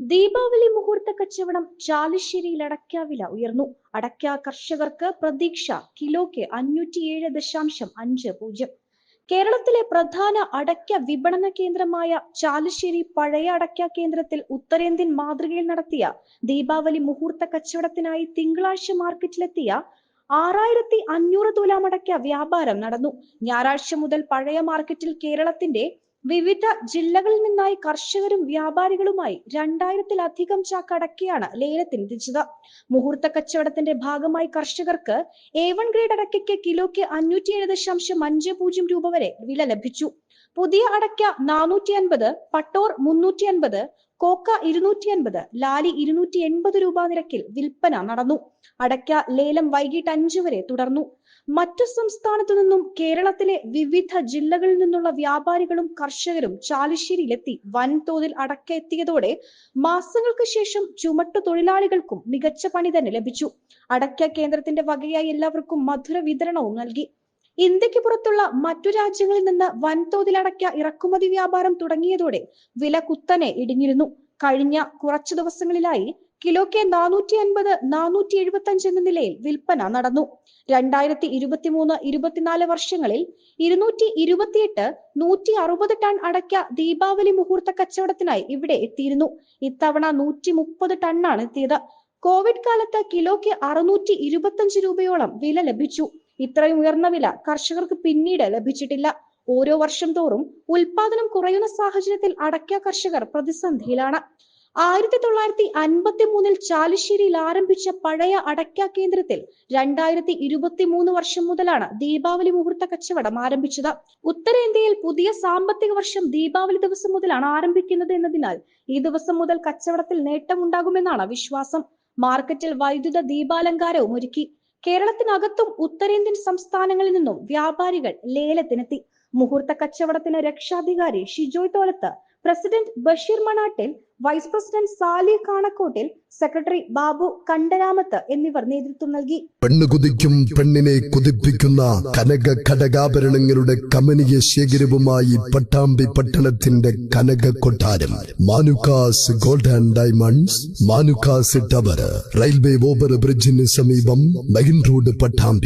ദീപാവലി മുഹൂർത്ത കച്ചവടം ചാലിശ്ശേരിയിൽ അടയ്ക്കാവില ഉയർന്നു. അടയ്ക്ക കർഷകർക്ക് പ്രതീക്ഷ കിലോയ്ക്ക് അഞ്ഞൂറ്റിയേഴ് ദശാംശം അഞ്ച് പൂജ്യം. കേരളത്തിലെ പ്രധാന അടയ്ക്ക വിപണന കേന്ദ്രമായ ചാലിശ്ശേരി പഴയ അടയ്ക്ക കേന്ദ്രത്തിൽ ഉത്തരേന്ത്യൻ മാതൃകയിൽ നടത്തിയ ദീപാവലി മുഹൂർത്ത കച്ചവടത്തിനായി തിങ്കളാഴ്ച മാർക്കറ്റിലെത്തിയ ആറായിരത്തി അഞ്ഞൂറ് തുലാമടയ്ക്ക വ്യാപാരം നടന്നു. ഞായറാഴ്ച മുതൽ പഴയ മാർക്കറ്റിൽ കേരളത്തിന്റെ വിവിധ ജില്ലകളിൽ നിന്നായി കർഷകരും വ്യാപാരികളുമായി രണ്ടായിരത്തിലധികം ചാക്ക് അടക്കയാണ് ലേലത്തിനെത്തിച്ചത് മുഹൂർത്ത കച്ചവടത്തിന്റെ ഭാഗമായി കർഷകർക്ക് എ വൺ ഗ്രേഡ് അടക്കയ്ക്ക് കിലോയ്ക്ക് അഞ്ഞൂറ്റി അഞ്ഞൂറ്റിയേഴ് ദശാംശം അഞ്ച് പൂജ്യം രൂപ വരെ വില ലഭിച്ചു. പുതിയ അടയ്ക്ക നാനൂറ്റി അൻപത് പട്ടോർ മുന്നൂറ്റി അൻപത് കോക്ക ഇരുന്നൂറ്റി അൻപത് ലാലി ഇരുന്നൂറ്റി എൺപത് രൂപ നിരക്കിൽ വിൽപ്പന നടന്നു. അടയ്ക്ക ലേലം വൈകിട്ട് അഞ്ചു വരെ തുടർന്നു. മറ്റു സംസ്ഥാനത്തു നിന്നും കേരളത്തിലെ വിവിധ ജില്ലകളിൽ നിന്നുള്ള വ്യാപാരികളും കർഷകരും ചാലിശ്ശേരിയിലെത്തി വൻതോതിൽ അടക്ക എത്തിയതോടെ മാസങ്ങൾക്ക് ശേഷം ചുമട്ടു തൊഴിലാളികൾക്കും മികച്ച പണി തന്നെ ലഭിച്ചു. അടയ്ക്ക കേന്ദ്രത്തിന്റെ വകയായി എല്ലാവർക്കും മധുര വിതരണവും നൽകി. ഇന്ത്യയ്ക്ക് പുറത്തുള്ള മറ്റു രാജ്യങ്ങളിൽ നിന്ന് വൻതോതിൽ അടയ്ക്ക ഇറക്കുമതി വ്യാപാരം തുടങ്ങിയതോടെ വില കുത്തനെ ഇടിഞ്ഞിരുന്നു. കഴിഞ്ഞ കുറച്ചു ദിവസങ്ങളിലായി കിലോയ്ക്ക് നാനൂറ്റി അൻപത് നാനൂറ്റി എഴുപത്തി അഞ്ച് എന്ന നിലയിൽ വിൽപ്പന നടന്നു. രണ്ടായിരത്തി ഇരുപത്തിമൂന്ന് ഇരുപത്തിനാല് വർഷങ്ങളിൽ ഇരുന്നൂറ്റി ഇരുപത്തിയെട്ട് നൂറ്റി അറുപത് ടൺ അടയ്ക്ക ദീപാവലി മുഹൂർത്ത കച്ചവടത്തിനായി ഇവിടെ എത്തിയിരുന്നു. ഇത്തവണ നൂറ്റി മുപ്പത് ടണ്ണാണ് എത്തിയത്. കോവിഡ് കാലത്ത് കിലോയ്ക്ക് അറുന്നൂറ്റി ഇരുപത്തി അഞ്ച് രൂപയോളം വില ലഭിച്ചു. ഇത്രയും ഉയർന്ന വില കർഷകർക്ക് പിന്നീട് ലഭിച്ചിട്ടില്ല. ഓരോ വർഷം തോറും ഉൽപാദനം കുറയുന്ന സാഹചര്യത്തിൽ അടയ്ക്ക കർഷകർ പ്രതിസന്ധിയിലാണ്. ആയിരത്തി തൊള്ളായിരത്തി അൻപത്തി മൂന്നിൽ ചാലിശ്ശേരിയിൽ ആരംഭിച്ച പഴയ അടയ്ക്ക കേന്ദ്രത്തിൽ രണ്ടായിരത്തി ഇരുപത്തി മൂന്ന് വർഷം മുതലാണ് ദീപാവലി മുഹൂർത്ത കച്ചവടം ആരംഭിച്ചത്. ഉത്തരേന്ത്യയിൽ പുതിയ സാമ്പത്തിക വർഷം ദീപാവലി ദിവസം മുതലാണ് ആരംഭിക്കുന്നത് എന്നതിനാൽ ഈ ദിവസം മുതൽ കച്ചവടത്തിൽ നേട്ടമുണ്ടാകുമെന്നാണ് വിശ്വാസം. മാർക്കറ്റിൽ വൈദ്യുത ദീപാലങ്കാരവും ഒരുക്കി. കേരളത്തിനകത്തും ഉത്തരേന്ത്യൻ സംസ്ഥാനങ്ങളിൽ നിന്നും വ്യാപാരികൾ ലേലത്തിനെത്തി. മുഹൂർത്ത കച്ചവടത്തിന് രക്ഷാധികാരി Shijoy Tholath president Basheer Manattil vice president Sali Kanakkottil secretary Babu Kandaramath എന്നിവർ നേതൃത്വം നൽകി. പെണ്ണ് കുതിക്കും പെണ്ണിനെ കുതിപ്പിക്കുന്ന കനക ഘടകാഭരണങ്ങളുടെ കമനീയ ശേഖരവുമായി പട്ടാമ്പി പട്ടണത്തിന്റെ കനക കൊട്ടാരം. Manukkas gold and diamonds Manukkas tower railway over ബ്രിഡ്ജിന് സമീപം മെയിൻ റോഡ് പട്ടാമ്പി.